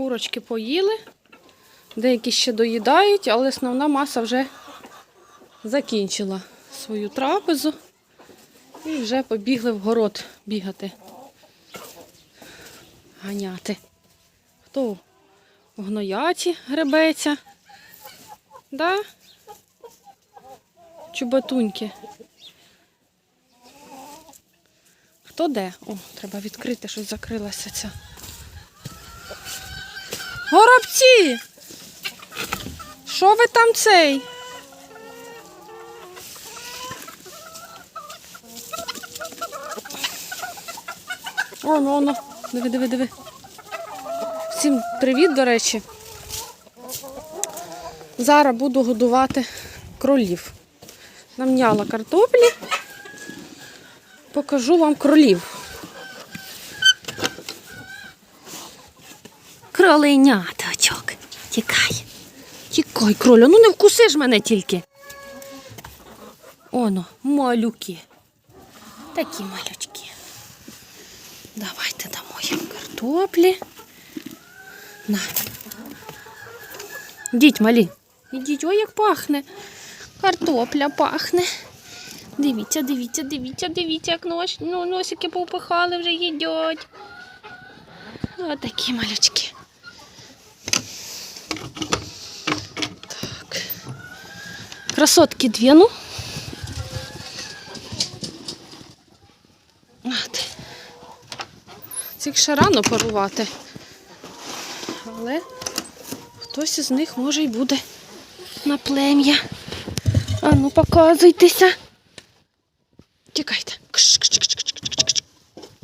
Курочки поїли, деякі ще доїдають, але основна маса вже закінчила свою трапезу і вже побігли в город бігати, ганяти. Хто в гнояті гребеться? Да? Чубатуньки. Хто де? О, треба відкрити, щось закрилася ця. Горобці! Що ви там цей? О, ну, ну. Диви, диви, диви. Всім привіт, до речі. Зараз буду годувати кролів. Намняла картоплі. Покажу вам кролів. Кроленяточок. Тікай. Тікай, кроля, ну не вкусиш мене тільки. Оно, малюки. Такі малючки. Давайте дамо їм картоплі. На. Ідіть, малі. Ідіть, ой, як пахне. Картопля пахне. Дивіться, дивіться, дивіться, дивіться, як нос, ну, носики повпихали, вже їдять. Отакі малючки. Красотки дві, ну. Цих ще рано парувати. Але хтось із них може й буде на плем'я. А ну показуйтеся. Тікайте. Кш, кш, кш, кш, кш, кш.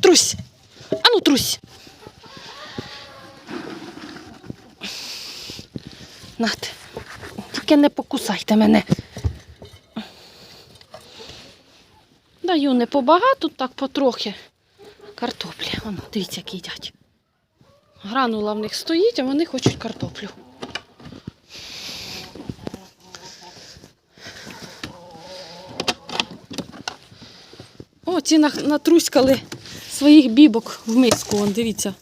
Трусь. А ну трусь. Нате. Тільки не покусайте мене. Даю не побагато, так потрохи. Картоплі. Воно, дивіться, як їдять. Гранула в них стоїть, а вони хочуть картоплю. О, ці натруськали своїх бібок в миску. Вон, дивіться.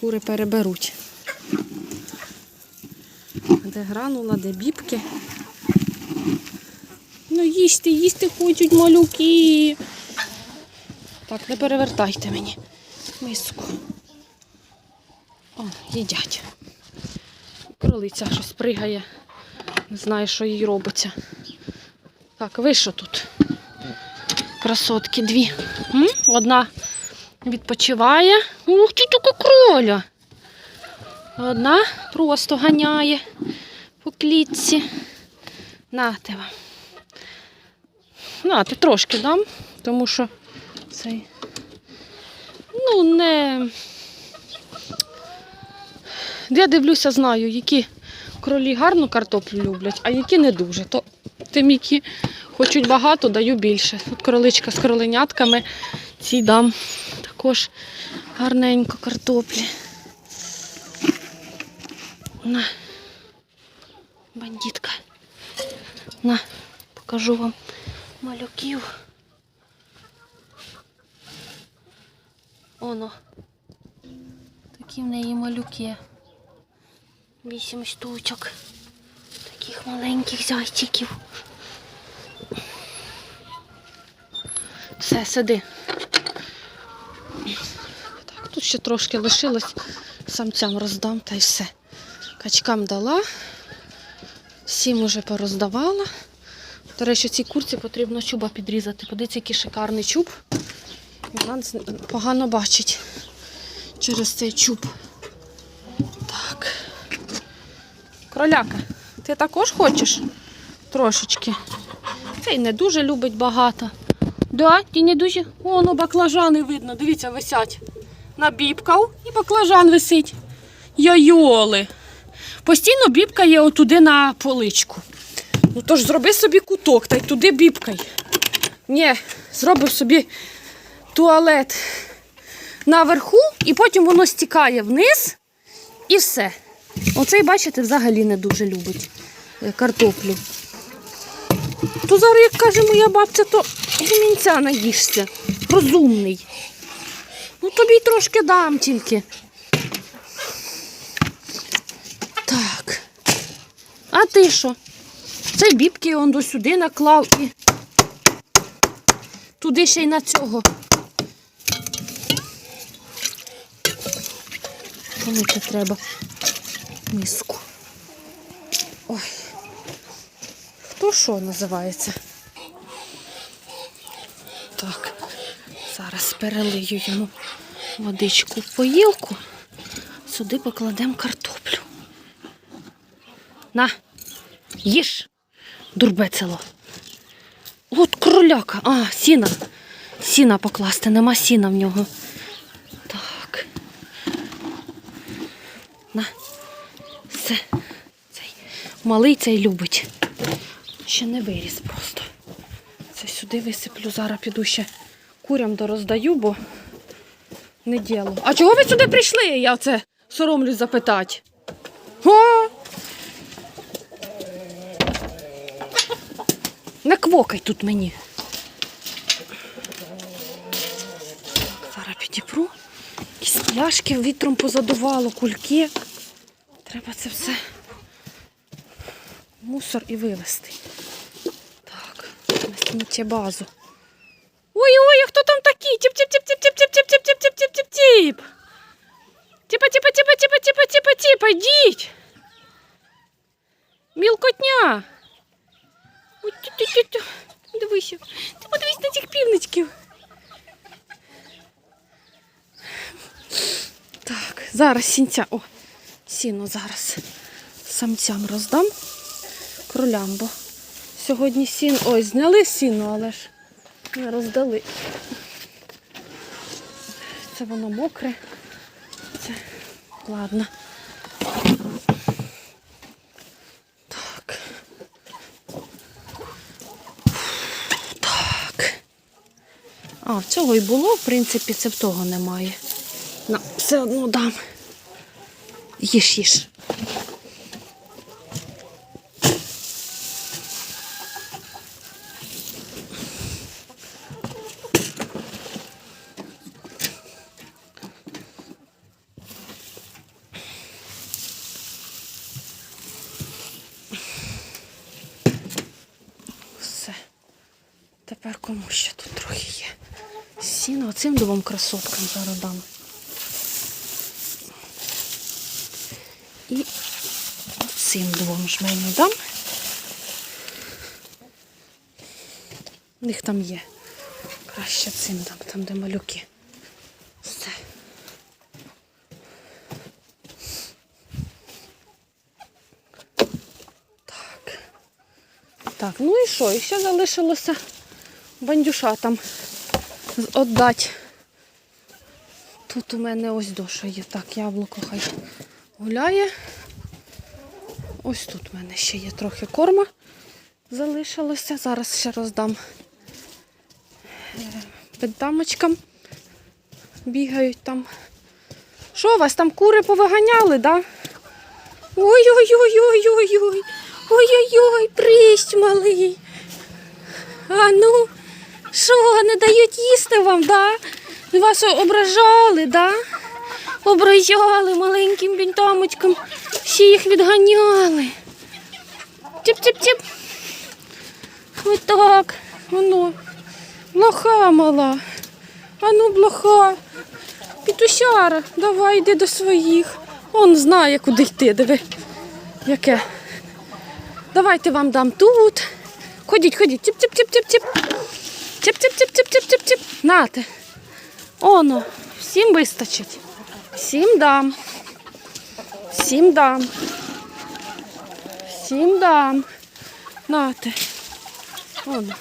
Кури переберуть. Де гранула, де бібки. Ну, їсти, їсти хочуть малюки. Так, не перевертайте мені миску. О, їдять. Кролиця щось пригає. Не знаю, що їй робиться. Так, ви що тут? Красотки дві. М? Одна відпочиває. Ух ти така кроля. Одна просто ганяє по клітці. Нате вам. Нате, трошки дам, тому що цей. Ну, не. Я дивлюся, знаю, які кролі гарну картоплю люблять, а які не дуже. То тим, які хочуть багато, даю більше. Тут кроличка з кроленятками. Ці дам також гарненько картоплі. На. Бандитка. На, покажу вам малюків. Оно. Такі в неї малюки. Вісім штучок. Таких маленьких зайчиків. Все, сиди. Так, тут ще трошки лишилось. Самцям роздам та й все. Качкам дала. Всім уже пороздавала. До речі, цій курці потрібно чуба підрізати. Подивіться, який шикарний чуб. Вона погано бачить через цей чуб. Так. Кроляка, ти також хочеш? Трошечки. Цей не дуже любить багато. Да, ти не дуже. О, ну баклажани видно, дивіться, висять. Набібкав і баклажан висить. Йойоли. Постійно бібкає отуди на поличку. Ну тож зроби собі куток та й туди бібкай. Ні, зробив собі туалет наверху, і потім воно стікає вниз і все. Оцей, бачите, взагалі не дуже любить е, картоплю. То зараз, як каже моя бабця, то гумінця наїшся. Розумний. Ну тобі й трошки дам тільки. Так. А ти що? Цей бібки он до сюди наклав і туди ще й на цього. Помити треба миску. Ой. Хто що називається? Так, зараз перелию йому водичку в поїлку. Сюди покладемо картоплю. На, їж, дурбецело. От кроляка. А, сіна. Сіна покласти, нема сіна в нього. Так. На. Все. Цей малий цей любить. Ще не виріс просто. Це сюди висиплю, зараз піду ще курям дороздаю, бо не діло. А чого ви сюди прийшли? Я це соромлюсь запитати. О! Не квокай тут мені. Зараз підіпру. Якісь пляшки вітром позадувало, кульки. Треба це все мусор і вивезти. Так, на сміттєбазу. Ой-ой, а хто там такий? Тіп-тіп-тіп-тіп-тіп-тіп-тіп-тіп-тіп-тіп-тіп. Тіпа, тіпа, тіпа, тіпа, тіпа, тіпа, тіпа, йдіть. Мілкотня. Ой, тю-тю-тю-тю. Дивися. Ти подивись на цих півничків. Так, зараз сінця. О, сіно зараз самцям роздам кролям, бо сьогодні сін. Ой, зняли сіно, але ж не роздали. Це воно мокре. Це ладно. А, цього і було, в принципі, це в того немає. На, все одно дам. Їж, їж. Все. Тепер кому ще тут. Сіно цим двом красоткам зараз дам. І цим двом жменю дам. У них там є. Краще цим дам, там де малюки. Все. Так. Так, ну і що? І ще залишилося бандюшатам віддати. Тут у мене ось доша є. Так, яблуко хай гуляє. Ось тут у мене ще є трохи корма. Залишилося. Зараз ще роздам е, піддамочкам. Бігають там. Що у вас там кури повиганяли, да? Ой-ой-ой-ой-ой-ой. Ой-ой-ой, прищ малий. А ну, що, не дають їсти вам, да? Вас ображали, да? Ображали маленьким бінтамочкам. Всі їх відганяли. Тіп-тіп-тіп. Ось так. Воно. Блоха мала. А ну, блоха. Пітусяра, давай йди до своїх. Он знає, куди йти, диви. Яке. Давайте вам дам тут. Ходіть, ходіть. Тіп-тіп-тіп-тіп-тіп. Тіп-тіп-тіп-тіп-тіп-тіп. Нате. Оно. Всім вистачить. Всім дам. Всім дам. Всім дам. Нате. Оно.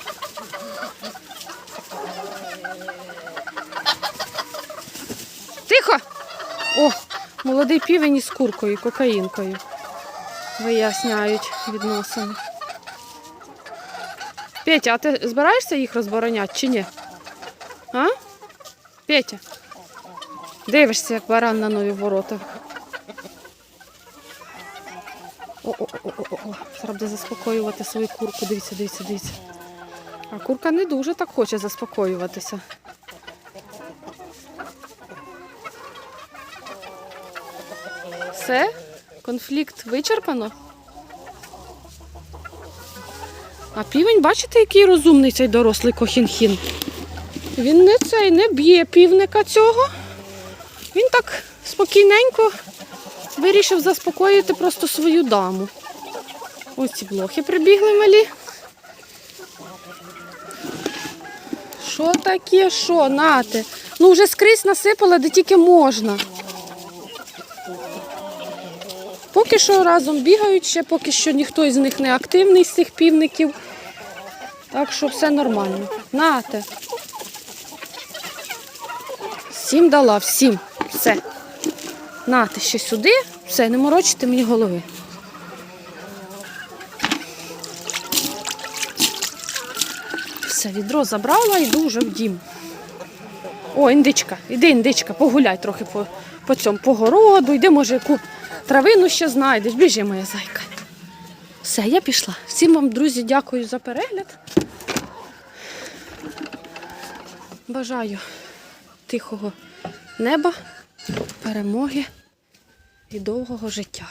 Тихо! О, молодий півень із куркою, кокаїнкою. Виясняють відносини. Петя, а ти збираєшся їх розбороняти чи ні? А? Петя? Дивишся, як баран на нові ворота. О-о-о-о-о. Зараз заспокоювати свою курку. Дивіться, дивіться, дивіться. А курка не дуже так хоче заспокоюватися. Все? Конфлікт вичерпано? А півень, бачите, який розумний цей дорослий кохінхін. Він не цей не б'є півника цього. Він так спокійненько вирішив заспокоїти просто свою даму. Ось ці блохи прибігли малі. Що таке, що, нате? Ну вже скрізь насипала, де тільки можна. Поки що разом бігають ще, поки що ніхто із них не активний з цих півників. Так що все нормально. Нате. Всім дала, всім. Все. Нате ще сюди, все, не морочите мені голови. Все, відро забрала, йду вже в дім. О, індичка, іди, індичка, погуляй трохи по, по цьому по городу, йди, може, яку травину ще знайдеш. Біжи, моя зайка. Все, я пішла. Всім вам, друзі, дякую за перегляд. Бажаю тихого неба, перемоги і довгого життя.